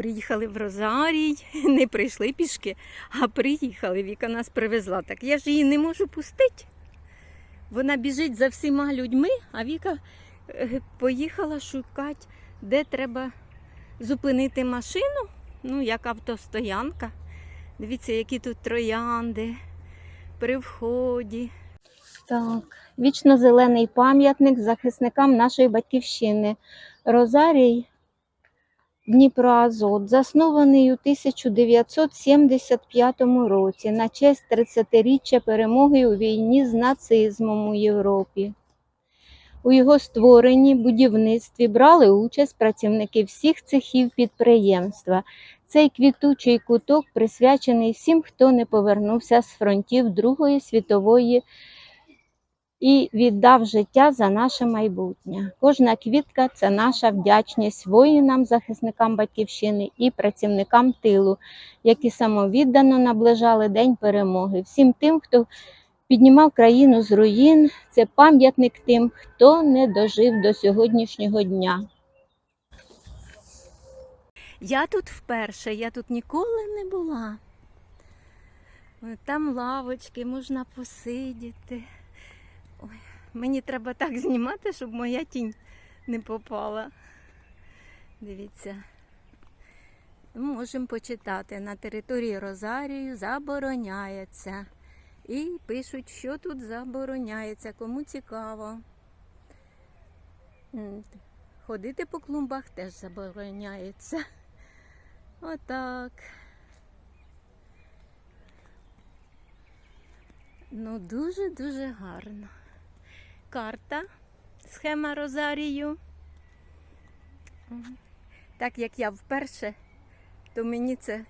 Приїхали в Розарій, не прийшли пішки, а приїхали. Віка нас привезла. Так я ж її не можу пустити. Вона біжить за всіма людьми, а Віка е, поїхала шукати, де треба зупинити машину, ну, як автостоянка. Дивіться, які тут троянди при вході. Так, вічно зелений пам'ятник захисникам нашої батьківщини. Розарій Дніпроазот, заснований у 1975 році на честь 30-річчя перемоги у війні з нацизмом у Європі. У його створенні, будівництві брали участь працівники всіх цехів підприємства. Цей квітучий куток присвячений всім, хто не повернувся з фронтів Другої світової і віддав життя за наше майбутнє. Кожна квітка це наша вдячність воїнам, захисникам батьківщини і працівникам тилу, які самовіддано наближали День перемоги. Всім тим, хто піднімав країну з руїн, це пам'ятник тим, хто не дожив до сьогоднішнього дня. Я тут вперше, я тут ніколи не була. Там лавочки, можна посидіти. Ой, мені треба так знімати, щоб моя тінь не попала. Дивіться. Можемо почитати. На території Розарію забороняється. І пишуть, що тут забороняється, кому цікаво. Ходити по клумбах теж забороняється. Отак. Ну, дуже-дуже гарно. Карта, схема Розарію. Так як я вперше, то мені це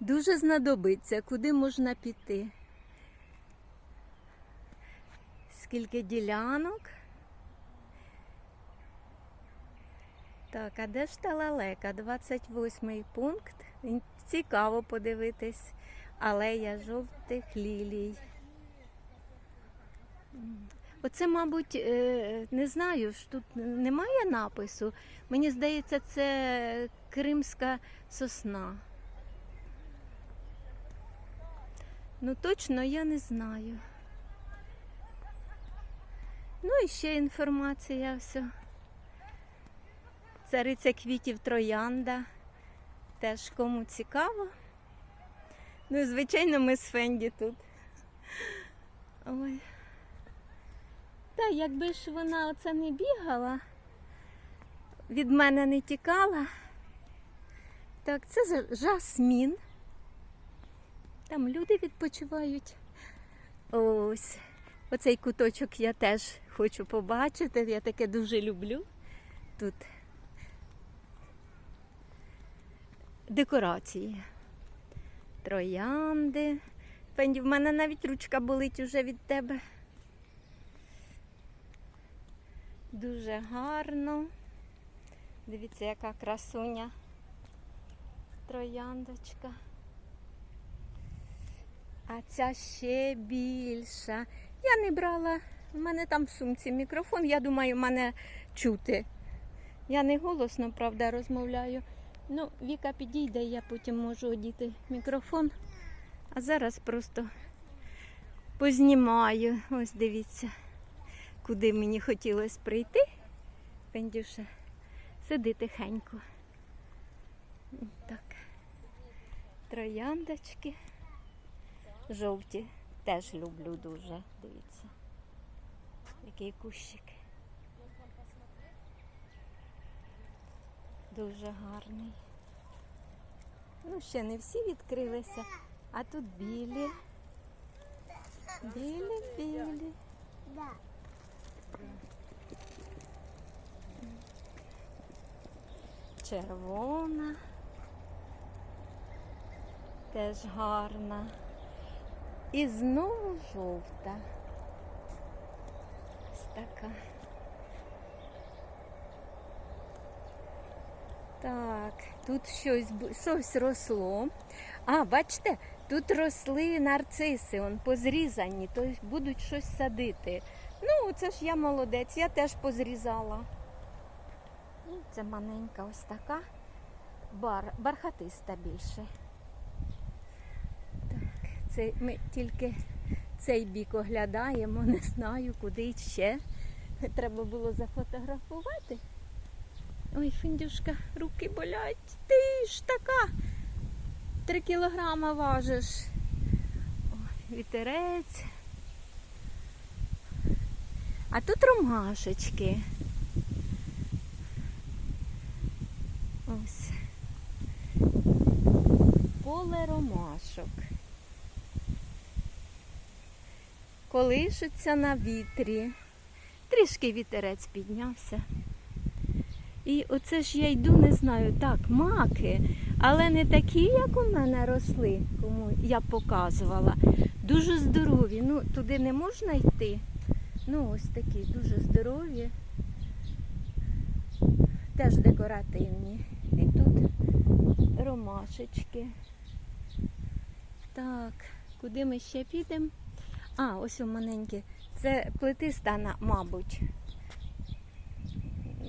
дуже знадобиться, куди можна піти. Скільки ділянок. Так, а де ж та лалека? 28 пункт. Цікаво подивитись. Алея жовтих лілій. Оце, мабуть, е, не знаю, ж тут немає напису. Мені здається, це кримська сосна. Ну, точно я не знаю. Ну і ще інформація все. Цариця квітів троянда. Теж кому цікаво. Ну, звичайно, ми з Фенді тут. Ой. Та якби ж вона оце не бігала, від мене не тікала. Так, це жасмін. Там люди відпочивають. Ось. Оцей куточок я теж хочу побачити. Я таке дуже люблю. Тут декорації. Троянди. Фенді, в мене навіть ручка болить уже від тебе. Дуже гарно. Дивіться, яка красуня. Трояндочка. А ця ще більша. Я не брала, в мене там в сумці мікрофон, я думаю, мене чути. Я не голосно, правда, розмовляю. Ну, Віка підійде, я потім можу одіти мікрофон. А зараз просто познімаю. Ось дивіться, куди мені хотілося прийти. Пендюша, сиди тихенько. Так. Трояндочки. Жовті. Теж люблю дуже. Дивіться. Який кущик. Дуже гарний. Ну, ще не всі відкрилися, а тут білі. Білі, білі. Червона. Теж гарна. І знову жовта. Ось така. Так, тут щось, щось росло. А, бачите, тут росли нарциси, он позрізані, то будуть щось садити. Ну, це ж я молодець, я теж позрізала. Це маленька ось така. бар, бархатиста більше. Так, це ми тільки цей бік оглядаємо, не знаю, куди ще. Треба було зафотографувати. Ой, Фіндюшка, руки болять. Ти ж така. Три кілограма важиш. Ой, вітерець. А тут ромашечки. Ось. Поле ромашок. Колишуться на вітрі. Трішки вітерець піднявся. І оце ж я йду, не знаю, так, маки, але не такі, як у мене росли, кому я показувала. Дуже здорові. Ну, туди не можна йти. Ну, ось такі дуже здорові. Теж декоративні. І тут ромашечки. Так, куди ми ще підемо? А, ось у маленькі. Це плетиста, мабуть.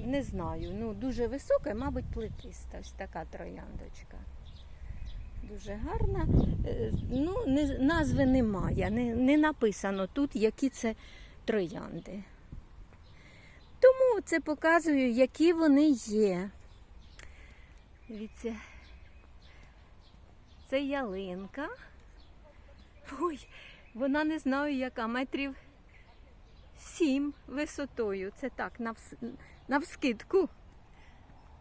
Не знаю. Ну, дуже висока, мабуть, плетиста. Ось така трояндочка. Дуже гарна. Е, Ну, не, назви немає. Не, не написано тут, які це троянди. Тому це показую, які вони є. Дивіться, це ялинка. Ой, вона не знаю, яка метрів сім висотою. Це так, навс... навскидку.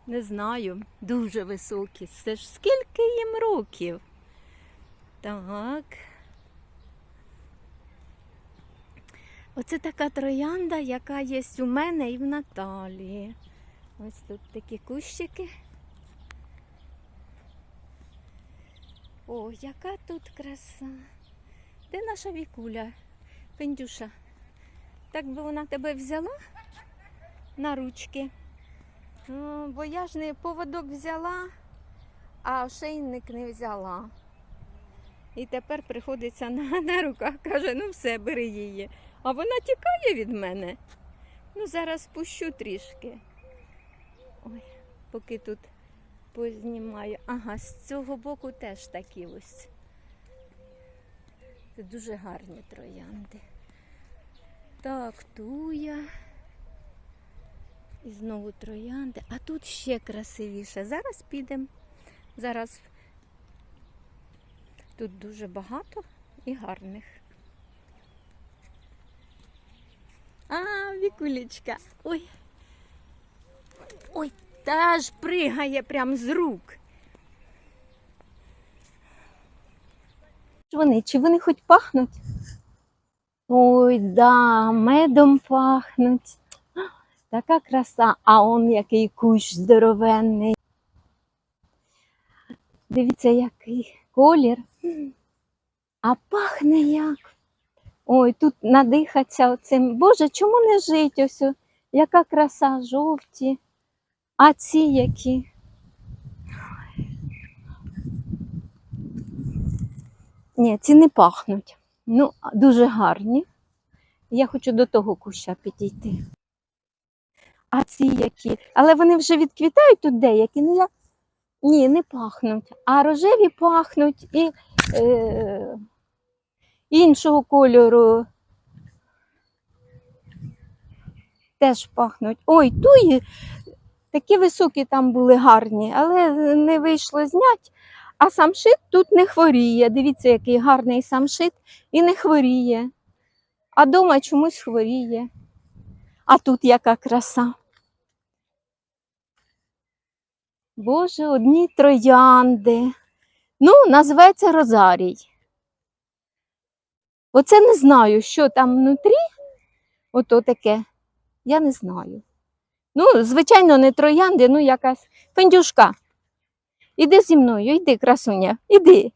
Не знаю, дуже високі. Це ж скільки їм років? Так. Оце така троянда, яка є у мене і в Наталії. Ось тут такі кущики. О, яка тут краса. Де наша вікуля? Пендюша? Так би вона тебе взяла на ручки. Бо я ж не поводок взяла, а ошейник не взяла. І тепер приходиться на, на руках, каже, ну все, бери її. А вона тікає від мене. Ну, зараз спущу трішки. Ой, поки тут познімаю. Ага, з цього боку теж такі ось. Це дуже гарні троянди. Так, туя. І знову троянди. А тут ще красивіше. Зараз підемо. Зараз тут дуже багато і гарних. А, Вікулечка. Ой. Ой, та ж пригає прям з рук. Вони, чи вони хоч пахнуть? Ой, да, медом пахнуть. Така краса, а он який кущ здоровенний. Дивіться, який колір. А пахне як. Ой, тут надихаться оцим. Боже, чому не жить ось? Яка краса, жовті. А ці які. Ні, ці не пахнуть. Ну, дуже гарні. Я хочу до того куща підійти. А ці які. Але вони вже відквітають тут деякі. Ну, я... Ні, не пахнуть. А рожеві пахнуть і е... іншого кольору. Теж пахнуть. Ой, туї такі високі там були гарні, але не вийшло зняти. А самшит тут не хворіє. Дивіться, який гарний самшит і не хворіє. А дома чомусь хворіє. А тут яка краса. Боже, одні троянди. Ну, називається Розарій. Оце не знаю, що там внутрі. Ото таке. Я не знаю. Ну, звичайно, не троянди, ну якась фендюшка. Іди зі мною, йди, красуня, іди.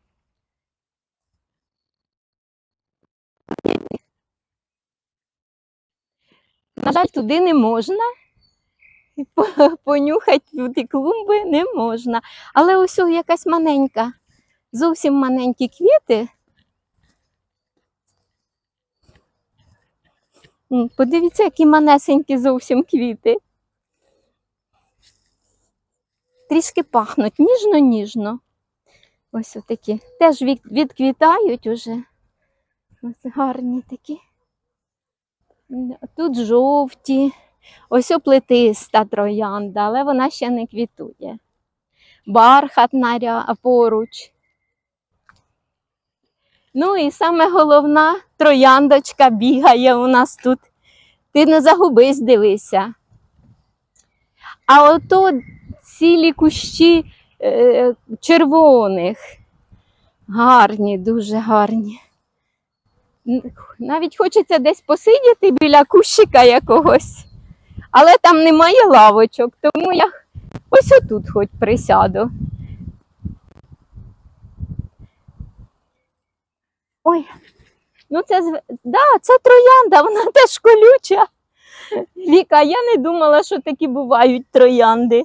На жаль, туди не можна. Понюхати туди клумби не можна. Але ось якась маленька, зовсім маленькі квіти. Подивіться, які манесенькі зовсім квіти. трішки пахнуть ніжно-ніжно. Ось отакі. Теж відквітають уже. Ось гарні такі. Тут жовті. Ось оплетиста троянда, але вона ще не квітує. Бархатна поруч. Ну і саме головна трояндочка бігає у нас тут. Ти не загубись, дивися. А ото цілі кущі е, червоних. Гарні, дуже гарні. Навіть хочеться десь посидіти біля кущика якогось. Але там немає лавочок, тому я ось отут хоч присяду. Ой, ну це да, це троянда, вона теж колюча. Віка, я не думала, що такі бувають троянди.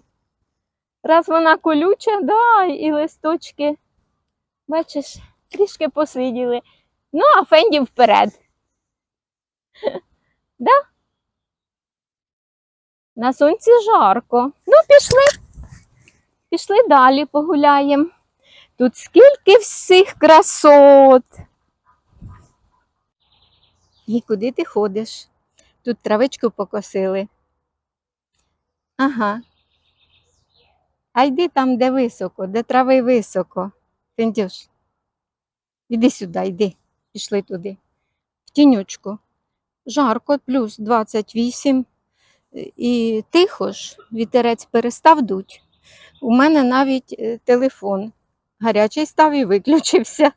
Раз вона колюча, да, і листочки, бачиш, трішки посиділи. Ну, а Фенді вперед. Да? На сонці жарко. Ну, пішли. Пішли далі погуляємо. Тут скільки всіх красот. І куди ти ходиш? Тут травичку покосили. Ага. А йди там, де високо, де трави високо. Фендюш. Іди сюди, йди. Пішли туди. В тінючку. Жарко, плюс 28. І тихо ж, вітерець перестав дуть. У мене навіть е, телефон гарячий став і виключився.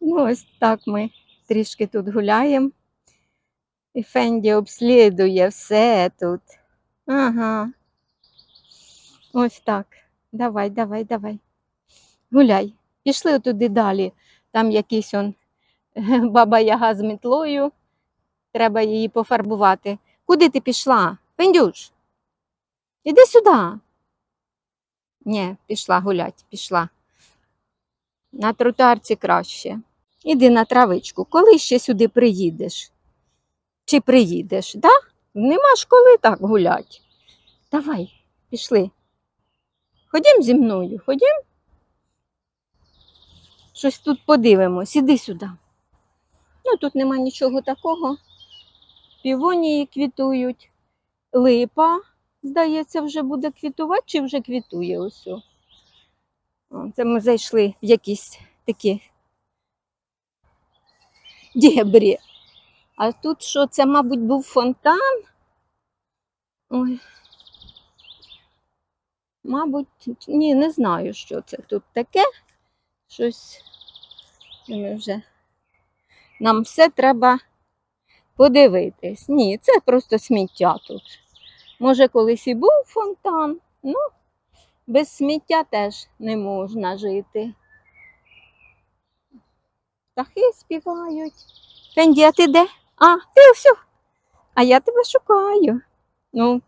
Ну, ось так ми трішки тут гуляємо. І Фенді обслідує все тут. Ага. Ось так. Давай, давай, давай. Гуляй. Пішли туди далі. Там якийсь он баба Яга з метлою. Треба її пофарбувати. Куди ти пішла? Фендюш? Іди сюди. Ні, пішла гулять, пішла. На тротуарці краще. Іди на травичку. Коли ще сюди приїдеш? Чи приїдеш, да? Нема ж коли так гулять. Давай, пішли. Ходім зі мною, ходім. Щось тут подивимось, іди сюди. Ну, тут нема нічого такого. Півонії квітують. Липа, здається, вже буде квітувати, чи вже квітує ось. Це ми зайшли в якісь такі дєбрі. А тут що, це, мабуть, був фонтан? Ой. Мабуть, ні, не знаю, що це тут таке. Щось вже. Нам все треба подивитись. Ні, це просто сміття тут. Може, колись і був фонтан, ну, без сміття теж не можна жити. Птахи співають. Фенді, а ти де? А, ти все. А я тебе шукаю. Ну,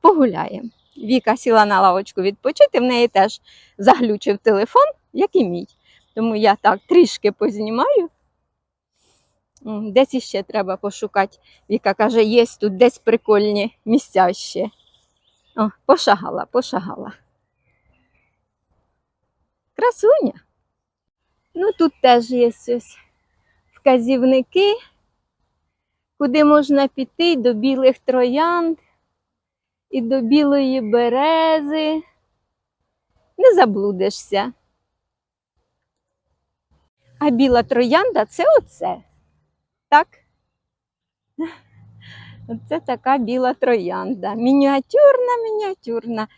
погуляємо. Віка сіла на лавочку відпочити, в неї теж заглючив телефон, як і мій. Тому я так трішки познімаю. Десь іще треба пошукати. Віка каже, є тут десь прикольні місця ще. О, пошагала, пошагала. Красуня. Ну, тут теж є ось вказівники, куди можна піти до білих троянд і до білої берези. Не заблудишся. А біла троянда це оце. Так? Оце така біла троянда. Мініатюрна, мініатюрна.